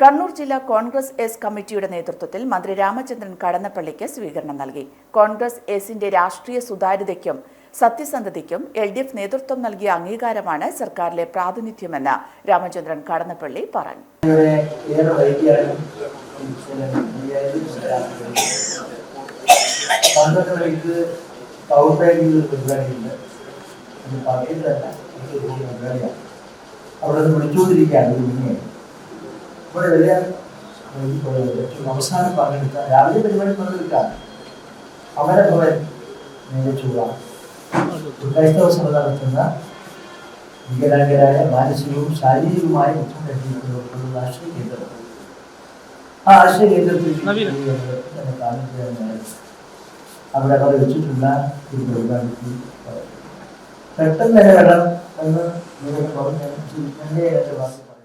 കണ്ണൂർ ജില്ലാ കോൺഗ്രസ് എസ് കമ്മിറ്റിയുടെ നേതൃത്വത്തിൽ മന്ത്രി രാമചന്ദ്രൻ കടന്നപ്പള്ളിക്ക് സ്വീകരണം നൽകി. കോൺഗ്രസ് എസിന്റെ രാഷ്ട്രീയ സുതാര്യതയ്ക്കും സത്യസന്ധതയ്ക്കും എൽ ഡി എഫ് നേതൃത്വം നൽകിയ അംഗീകാരമാണ് സർക്കാരിലെ പ്രാതിനിധ്യമെന്ന് രാമചന്ദ്രൻ കടന്നപ്പള്ളി പറഞ്ഞു. അവിടെ വിളിച്ചുകൊണ്ടിരിക്കുകയാണ് ഒരു മണിയായി ഇവിടെ വലിയ വൈകിപ്പോയത് ഏറ്റവും അവസാനം പങ്കെടുത്ത രാവിലെ പരിപാടി പങ്കെടുക്കാം അമരഭവൻ നിയമിച്ചുള്ള ക്രൈസ്തവ സഭ നടത്തുന്ന വികലാംഗരായ മാനസികവും ശാരീരികവുമായ ബുദ്ധിമുട്ടുള്ള രാഷ്ട്രീയ കേന്ദ്രം ആ ആശ്രയ കേന്ദ്രത്തിൽ തന്നെ കാണിക്കുകയാണ് അവിടെ അവർ വെച്ചിട്ടുള്ള ഒരു പരിപാടിക്ക് പെട്ടെന്ന് ഇടപെടണം എന്ന് നിങ്ങൾ പറഞ്ഞ എൻ്റെ എൻ്റെ വാക്ക് പറയുന്നു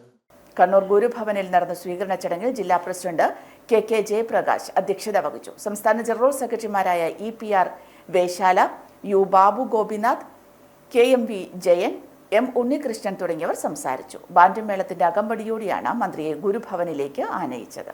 കണ്ണൂർ ഗുരുഭവനിൽ നടന്ന സ്വീകരണ ചടങ്ങിൽ ജില്ലാ പ്രസിഡന്റ് കെ കെ ജയപ്രകാശ് അധ്യക്ഷത വഹിച്ചു. സംസ്ഥാന ജനറൽ സെക്രട്ടറിമാരായ E P R Veshala U Babu Gopinath K M V Jayan M Unnikrishnan തുടങ്ങിയവർ സംസാരിച്ചു. ബാൻഡ്യമേളത്തിന്റെ അകമ്പടിയോടെയാണ് മന്ത്രിയെ ഗുരുഭവനിലേക്ക് ആനയിച്ചത്.